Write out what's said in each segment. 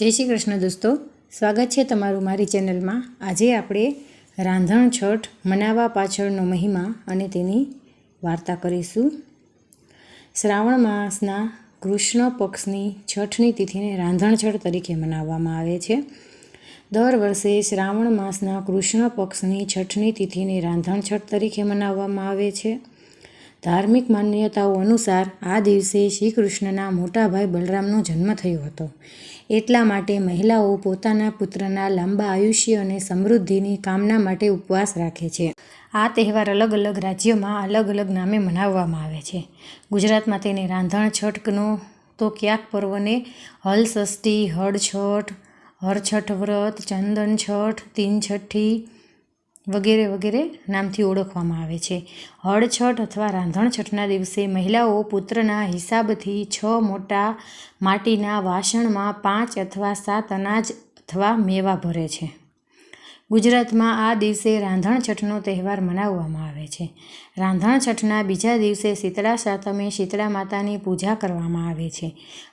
જય શ્રી કૃષ્ણ દોસ્તો, સ્વાગત છે તમારું મારી ચેનલમાં. આજે આપણે રાંધણ છઠ મનાવવા પાછળનો મહિમા અને તેની વાર્તા કરીશું. શ્રાવણ માસના કૃષ્ણ પક્ષની છઠની તિથિને રાંધણ છઠ તરીકે મનાવવામાં આવે છે. દર વર્ષે શ્રાવણ માસના કૃષ્ણ પક્ષની છઠની તિથિને રાંધણ છઠ તરીકે મનાવવામાં આવે છે. ધાર્મિક માન્યતાઓ અનુસાર આ દિવસે શ્રી કૃષ્ણના મોટા ભાઈ બલરામનો જન્મ થયો હતો. એટલા માટે મહિલાઓ પોતાના પુત્રના લાંબા આયુષ્ય અને સમૃદ્ધિની કામના માટે ઉપવાસ રાખે છે. આ તહેવાર અલગ અલગ રાજ્યોમાં અલગ અલગ નામે મનાવવામાં આવે છે. ગુજરાતમાં તેને રાંધણ છઠનો તો ક્યાંક પર્વને હલષષ્ઠી હળછઠ હરછઠ વ્રત, ચંદન છઠ, તીન છઠ્ઠી વગેરે વગેરે નામથી ઓળખવામાં આવે છે. હળછઠ અથવા રાંધણ છઠના દિવસે મહિલાઓ પુત્રના હિસાબથી છ મોટા માટીના વાસણમાં પાંચ અથવા સાત અનાજ અથવા મેવા ભરે છે. ગુજરાતમાં આ દિવસે રાંધણ છઠનો તહેવાર મનાવવામાં આવે છે. રાંધણ છઠના બીજા દિવસે શીતળા સાતમે શીતળા માતાની પૂજા કરવામાં આવે છે.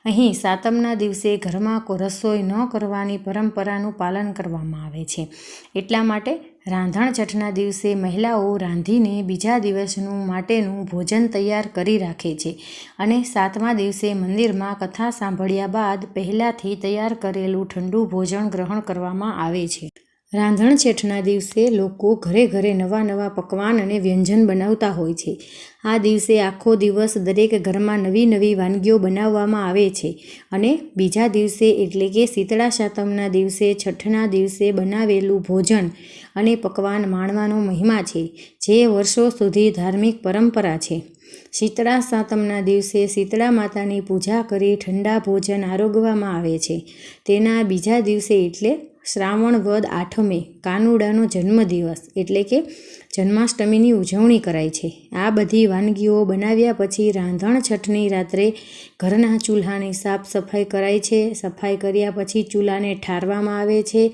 અહીં સાતમના દિવસે ઘરમાં રસોઈ ન કરવાની પરંપરાનું પાલન કરવામાં આવે છે. એટલા માટે રાંધણ છઠના દિવસે મહિલાઓ રાંધીને બીજા દિવસનું માટેનું ભોજન તૈયાર કરી રાખે છે અને સાતમા દિવસે મંદિરમાં કથા સાંભળ્યા બાદ પહેલાંથી તૈયાર કરેલું ઠંડુ ભોજન ગ્રહણ કરવામાં આવે છે. રાંધણ છેઠના દિવસે લોકો ઘરે ઘરે નવા નવા પકવાન અને વ્યંજન બનાવતા હોય છે. આ દિવસે આખો દિવસ દરેક ઘરમાં નવી નવી વાનગીઓ બનાવવામાં આવે છે અને બીજા દિવસે એટલે કે શીતળા સાતમના દિવસે છઠ્ઠના દિવસે બનાવેલું ભોજન અને પકવાન માણવાનો મહિમા છે, જે વર્ષો સુધી ધાર્મિક પરંપરા છે. શીતળા સાતમના દિવસે શીતળા માતાની પૂજા કરી ઠંડા ભોજન આરોગવામાં આવે છે. તેના બીજા દિવસે એટલે શ્રાવણ વદ આઠમે કાનુડાનો જન્મદિવસ એટલે કે જન્માષ્ટમીની ઉજવણી કરાય છે. આ બધી વાનગીઓ બનાવ્યા પછી રાંધણ છઠની રાત્રે ઘરના ચૂલ્હાની સાફ સફાઈ કરાય છે. સફાઈ કર્યા પછી ચૂલાને ઠારવામાં આવે છે.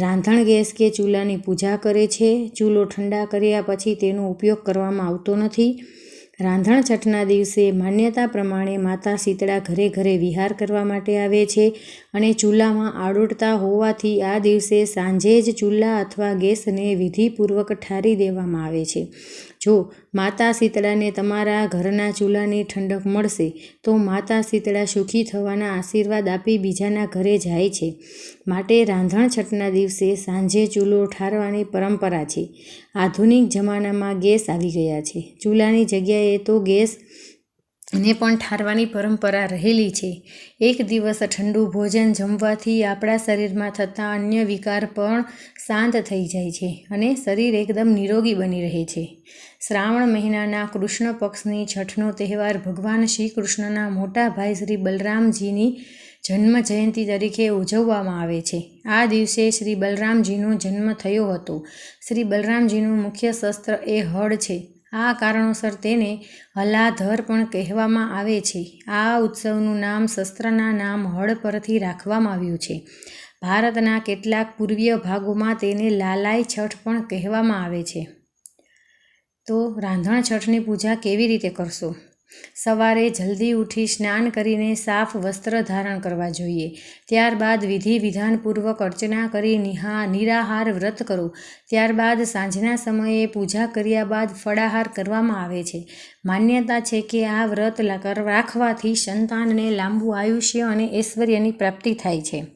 રાંધણ ગેસ કે ચૂલાની પૂજા કરે છે. ચૂલો ઠંડા કર્યા પછી તેનો ઉપયોગ કરવામાં આવતો નથી. રાંધણ છઠના દિવસે માન્યતા પ્રમાણે માતા શીતળા ઘરે ઘરે વિહાર કરવા માટે આવે છે અને ચૂલામાં આડોડતા હોવાથી આ દિવસે સાંજે જ ચૂલા અથવા ગેસને વિધિપૂર્વક ઠારી દેવામાં આવે છે. જો માતા શીતળાને તમારા ઘરના ચૂલાની ઠંડક મળશે, તો માતા શીતળા સુખી થવાના આશીર્વાદ આપી બીજાના ઘરે જાય છે. માટે રાંધણ છઠના દિવસે સાંજે ચૂલો ઠારવાની પરંપરા છે. આધુનિક જમાનામાં ગેસ આવી ગયા છે. ચૂલાની જગ્યાએ તો ગેસ ને પણ ઠારવાની પરંપરા રહેલી છે. એક દિવસ ઠંડુ ભોજન જમવાથી આપણા શરીરમાં થતા અન્ય વિકાર પણ શાંત થઈ જાય છે અને શરીર એકદમ નિરોગી બની રહે છે. શ્રાવણ મહિનાના કૃષ્ણ પક્ષની છઠનો તહેવાર ભગવાન શ્રી કૃષ્ણના મોટા ભાઈ શ્રી બલરામજીની જન્મ જયંતિ તરીકે ઉજવવામાં આવે છે. આ દિવસે શ્રી બલરામજીનો જન્મ થયો હતો. શ્રી બલરામજીનું મુખ્ય શસ્ત્ર એ હળ છે. આ કારણોસર તેને હલાધર પણ કહેવામાં આવે છે. આ ઉત્સવનું નામ શસ્ત્રના નામ હળ પરથી રાખવામાં આવ્યું છે. ભારતના કેટલાક પૂર્વીય ભાગોમાં તેને લાલાઈ છઠ પણ કહેવામાં આવે છે. તો રાંધણ છઠની પૂજા કેવી રીતે કરશો? સવારે જલ્દી ઉઠી સ્નાન કરીને સાફ વસ્ત્ર ધારણ કરવા જોઈએ. ત્યારબાદ વિધિ વિધાનપૂર્વક અર્ચના કરી નિહા, નિરાહાર વ્રત કરો. ત્યારબાદ સાંજના સમયે પૂજા કર્યા બાદ ફળાહાર કરવામાં આવે છે. માન્યતા છે કે આ વ્રત રાખવાથી સંતાનને લાંબુ આયુષ્ય અને ઐશ્વર્યની પ્રાપ્તિ થાય છે.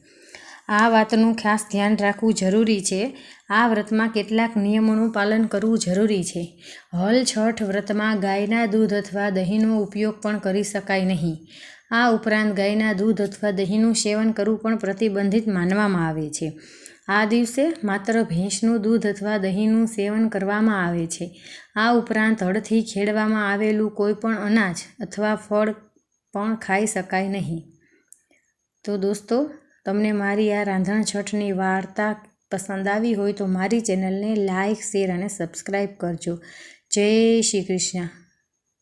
આ વાતનું ખાસ ધ્યાન રાખવું જરૂરી છે. આ વ્રતમાં કેટલાક નિયમોનું પાલન કરવું જરૂરી છે. હલ છઠ વ્રતમાં ગાયના દૂધ અથવા દહીંનો ઉપયોગ પણ કરી શકાય નહીં. આ ઉપરાંત ગાયના દૂધ અથવા દહીંનું સેવન કરવું પણ પ્રતિબંધિત માનવામાં આવે છે. આ દિવસે માત્ર ભેંસનું દૂધ અથવા દહીંનું સેવન કરવામાં આવે છે. આ ઉપરાંત હળથી ખેડવામાં આવેલું કોઈ પણ અનાજ અથવા ફળ પણ ખાઈ શકાય નહીં. તો દોસ્તો તમને મારી આ રાંધણ છઠની વાર્તા પસંદ આવી હોય તો મારી ચેનલને લાઇક શેર અને સબસ્ક્રાઈબ કરજો. જય શ્રી કૃષ્ણ.